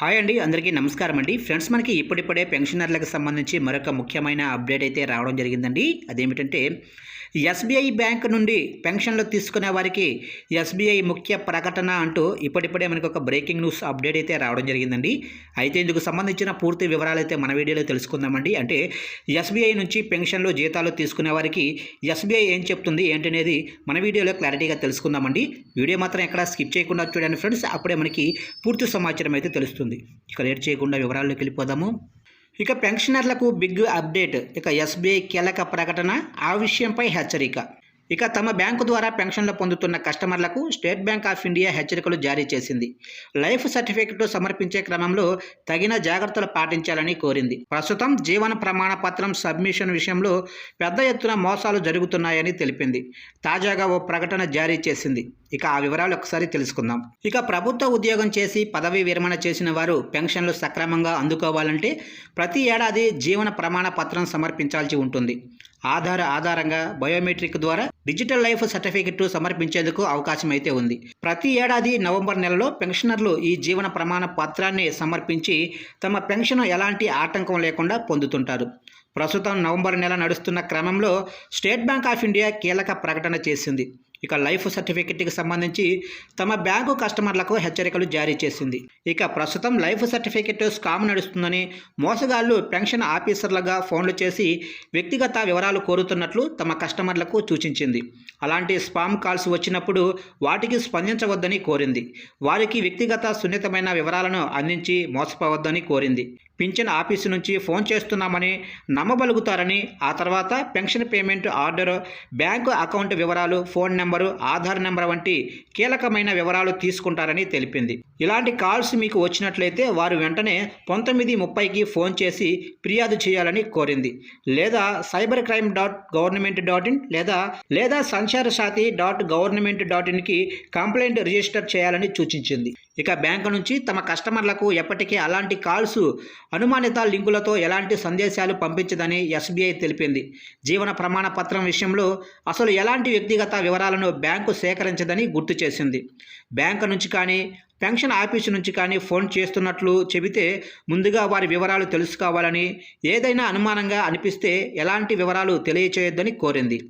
Hi అండి అందరికీ నమస్కారం అండి. ఫ్రెండ్స్ మనకి ఇప్పుడిప్పుడే పెన్షనర్లకు సంబంధించి మరొక ముఖ్యమైన అప్డేట్ అయితే రావడం జరిగిందండి. అదేమిటంటే ఎస్బీఐ బ్యాంక్ నుండి పెన్షన్లు తీసుకునే వారికి ఎస్బీఐ ముఖ్య ప్రకటన అంటూ ఇప్పుడిప్పుడే మనకు ఒక బ్రేకింగ్ న్యూస్ అప్డేట్ అయితే రావడం జరిగిందండి. అయితే ఇందుకు సంబంధించిన పూర్తి వివరాలు అయితే మన వీడియోలో తెలుసుకుందామండి. అంటే ఎస్బీఐ నుంచి పెన్షన్లు జీతాలు తీసుకునే వారికి ఎస్బీఐ ఏం చెప్తుంది ఏంటనేది మన వీడియోలో క్లారిటీగా తెలుసుకుందామండి. వీడియో మాత్రం ఎక్కడ స్కిప్ చేయకుండా చూడండి ఫ్రెండ్స్. అప్పుడే మనకి పూర్తి సమాచారం అయితే తెలుస్తుంది. ఇక లేట్ చేయకుండా వివరాల్లోకి వెళ్ళిపోదాము. ఇక పెన్షనర్లకు బిగ్ అప్డేట్. ఇక ఎస్బీఐ కీలక ప్రకటన ఆ విషయంపై హెచ్చరిక. ఇక తమ బ్యాంకు ద్వారా పెన్షన్లు పొందుతున్న కస్టమర్లకు స్టేట్ బ్యాంక్ ఆఫ్ ఇండియా హెచ్చరికలు జారీ చేసింది. లైఫ్ సర్టిఫికెట్ సమర్పించే క్రమంలో తగిన జాగ్రత్తలు పాటించాలని కోరింది. ప్రస్తుతం జీవన ప్రమాణ పత్రం సబ్మిషన్ విషయంలో పెద్ద ఎత్తున మోసాలు జరుగుతున్నాయని తెలిపింది. తాజాగా ఓ ప్రకటన జారీ చేసింది. ఇక ఆ వివరాలు ఒకసారి తెలుసుకుందాం. ఇక ప్రభుత్వ ఉద్యోగం చేసి పదవీ విరమణ చేసిన వారు పెన్షన్లు సక్రమంగా అందుకోవాలంటే ప్రతి ఏడాది జీవన ప్రమాణ పత్రం సమర్పించాల్సి ఉంటుంది. ఆధార్ ఆధారంగా బయోమెట్రిక్ ద్వారా డిజిటల్ లైఫ్ సర్టిఫికెట్ సమర్పించేందుకు అవకాశం అయితే ఉంది. ప్రతి ఏడాది నవంబర్ నెలలో పెన్షనర్లు ఈ జీవన ప్రమాణ పత్రాన్ని సమర్పించి తమ పెన్షన్ ఎలాంటి ఆటంకం లేకుండా పొందుతుంటారు. ప్రస్తుతం నవంబర్ నెల నడుస్తున్న క్రమంలో స్టేట్ బ్యాంక్ ఆఫ్ ఇండియా కీలక ప్రకటన చేసింది. ఇక లైఫ్ సర్టిఫికెట్కి సంబంధించి తమ బ్యాంకు కస్టమర్లకు హెచ్చరికలు జారీ చేసింది. ఇక ప్రస్తుతం లైఫ్ సర్టిఫికెట్ స్కామ్ నడుస్తుందని మోసగాళ్ళు పెన్షన్ ఆఫీసర్లుగా ఫోన్లు చేసి వ్యక్తిగత వివరాలు కోరుతున్నట్లు తమ కస్టమర్లకు సూచించింది. అలాంటి స్పామ్ కాల్స్ వచ్చినప్పుడు వాటికి స్పందించవద్దని కోరింది. వారికి వ్యక్తిగత సున్నితమైన వివరాలను అందించి మోసపోవద్దని కోరింది. పింఛన్ ఆఫీసు నుంచి ఫోన్ చేస్తున్నామని నమ్మబలుగుతారని ఆ తర్వాత pension payment order bank account వివరాలు ఫోన్ నెంబర్ ఆధార్ నెంబర్ వంటి కీలకమైన వివరాలు తీసుకుంటారని తెలిపింది. ఇలాంటి కాల్స్ మీకు వచ్చినట్లయితే వారు వెంటనే పంతొమ్మిది ముప్పైకి ఫోన్ చేసి ఫిర్యాదు చేయాలని కోరింది. లేదా cyber crime dot government dot in లేదా లేదా Sanchar Saathi dot government dot ఇన్కి complaint register చేయాలని సూచించింది. ఇక బ్యాంకు నుంచి తమ కస్టమర్లకు ఎప్పటికీ అలాంటి కాల్స్ అనుమానిత లింకులతో ఎలాంటి సందేశాలు పంపించదని ఎస్బీఐ తెలిపింది. జీవన ప్రమాణ పత్రం విషయంలో అసలు ఎలాంటి వ్యక్తిగత వివరాలను బ్యాంకు సేకరించదని గుర్తు చేసింది. బ్యాంకు నుంచి కానీ పెన్షన్ ఆఫీసు నుంచి కానీ ఫోన్ చేస్తున్నట్లు చెబితే ముందుగా వారి వివరాలు తెలుసుకోవాలని ఏదైనా అనుమానంగా అనిపిస్తే ఎలాంటి వివరాలు తెలియచేయొద్దని కోరింది.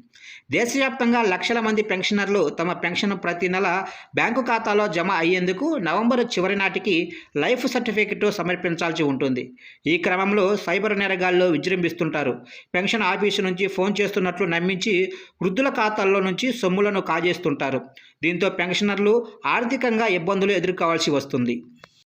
దేశవ్యాప్తంగా లక్షల మంది పెన్షనర్లు తమ పెన్షన్ ప్రతి నెల బ్యాంకు ఖాతాలో జమ అయ్యేందుకు నవంబర్ చివరి నాటికి లైఫ్ సర్టిఫికెట్ సమర్పించాల్సి ఉంటుంది. ఈ క్రమంలో సైబర్ నేరగాళ్ళు విజృంభిస్తుంటారు. పెన్షన్ ఆఫీసు నుంచి ఫోన్ చేస్తున్నట్లు నమ్మించి వృద్ధుల ఖాతాల్లో నుంచి సొమ్ములను కాజేస్తుంటారు. దీంతో పెన్షనర్లు ఆర్థికంగా ఇబ్బందులు కావాల్సి వస్తుంది.